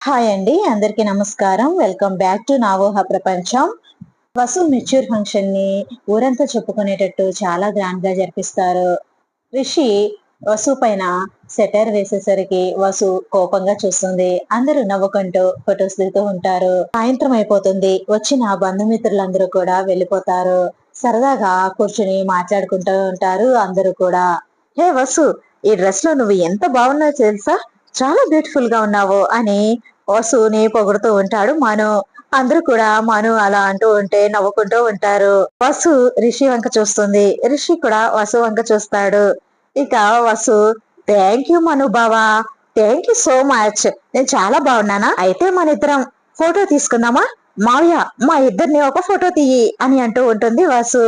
Hi అండి అందరికీ నమస్కారం. వెల్కమ్ బ్యాక్ టు నావోహ ప్రపంచం. వసు మెచ్యూర్ ఫంక్షన్ని ఊరంతా చెప్పుకునేటట్టు చాలా గ్రాండ్గా జరిపిస్తారు. రిషి వసు పైన సెటర్ వేసేసరికి వసు కోపంగా చూస్తుంది. అందరూ నవ్వుకుంటూ ఫొటోస్ దిగుతూ ఉంటారు. సాయంత్రం అయిపోతుంది. వచ్చిన బంధుమిత్రులందరూ కూడా వెళ్ళిపోతారు. సరదాగా కూర్చుని మాట్లాడుకుంటూ ఉంటారు అందరూ కూడా. హే వసు ఈ డ్రెస్లో నువ్వు ఎంత బాగున్నావు తెలుసా? చాలా బ్యూటిఫుల్గా ఉన్నావు అని వసుని పొగుడుతూ ఉంటాడు మను. అందరూ కూడా మను అలా అంటూ ఉంటే నవ్వుకుంటూ ఉంటారు. వసు రిషి వంక చూస్తుంది. రిషి కూడా వసు వంక చూస్తాడు. ఇక వసు థ్యాంక్ యూ మను బావా. థ్యాంక్ యూ సో మచ్ నేను చాలా బాగున్నానా? అయితే మన ఇద్దరం ఫోటో తీసుకుందామా? మావయ్య మా ఇద్దరిని ఒక ఫోటో తీయి అని అంటూ ఉంటుంది వాసు.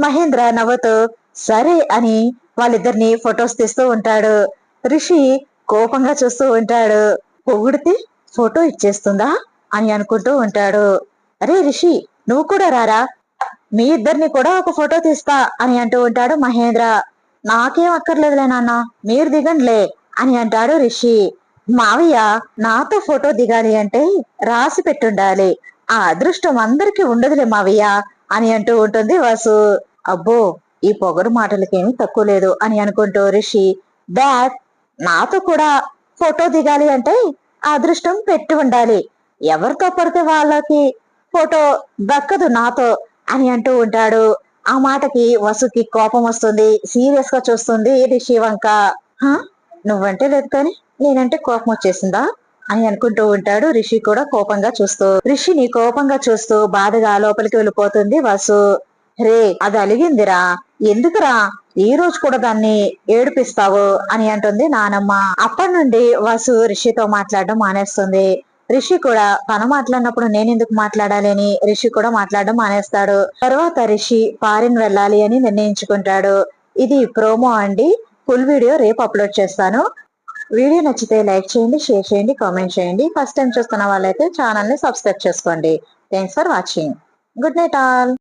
మహేంద్ర నవ్వుతూ సరే అని వాళ్ళిద్దరిని ఫొటోస్ తీస్తూ ఉంటాడు. రిషి కోపంగా చూస్తూ ఉంటాడు. పొగిడితే ఫోటో ఇచ్చేస్తుందా అని అనుకుంటూ ఉంటాడు. అరే రిషి నువ్వు కూడా రారా? మీ ఇద్దరిని కూడా ఒక ఫోటో తీస్తా అని అంటూ ఉంటాడు మహేంద్ర. నాకేం అక్కర్లేదులే నాన్న మీరు దిగండిలే అని అంటాడు రిషి. మావయ్య నాతో ఫోటో దిగాలి అంటే రాసి పెట్టుండాలి. ఆ అదృష్టం అందరికీ ఉండదులే మావయ్య అని అంటూ ఉంటుంది వాసు. అబ్బో ఈ పొగరు మాటలకేమి తక్కువ లేదు అని అనుకుంటూ రిషి. దాట్ నాతో కూడా ఫోటో దిగాలి అంటే అదృష్టం పెట్టి ఉండాలి. ఎవరితో పడితే వాళ్ళకి ఫోటో దక్కదు నాతో అని అంటూ ఉంటాడు. ఆ మాటకి వసుకి కోపం వస్తుంది సీరియస్గా చూస్తుంది ఇది శివంక. నువ్వంటే లేదు కానీ నేనంటే కోపం వచ్చేసిందా? అని అనుకుంటూ ఉంటాడు రిషి కూడా కోపంగా చూస్తూ. రిషిని కోపంగా చూస్తూ బాధగా లోపలికి వెళ్ళిపోతుంది వసు. రే అది అలిగిందిరా. ఎందుకురా? ఈ రోజు కూడా దాన్ని ఏడిపిస్తావు? అని అంటుంది నానమ్మ. అప్పటి నుండి వసు రిషితో మాట్లాడడం మానేస్తుంది. రిషి కూడా తను మాట్లాడినప్పుడు నేను ఎందుకు మాట్లాడాలి? అని రిషి కూడా మాట్లాడడం మానేస్తాడు. తర్వాత రిషి ఫారిన్ వెళ్ళాలి అని నిర్ణయించుకుంటాడు. ఇది ప్రోమో అండి. ఫుల్ వీడియో రేపు అప్లోడ్ చేస్తాను. వీడియో నచ్చితే లైక్ చేయండి షేర్ చేయండి కామెంట్ చేయండి. ఫస్ట్ టైం చూస్తున్న వాళ్ళైతే ఛానల్ని సబ్స్క్రైబ్ చేసుకోండి. Thanks for watching. Good night all.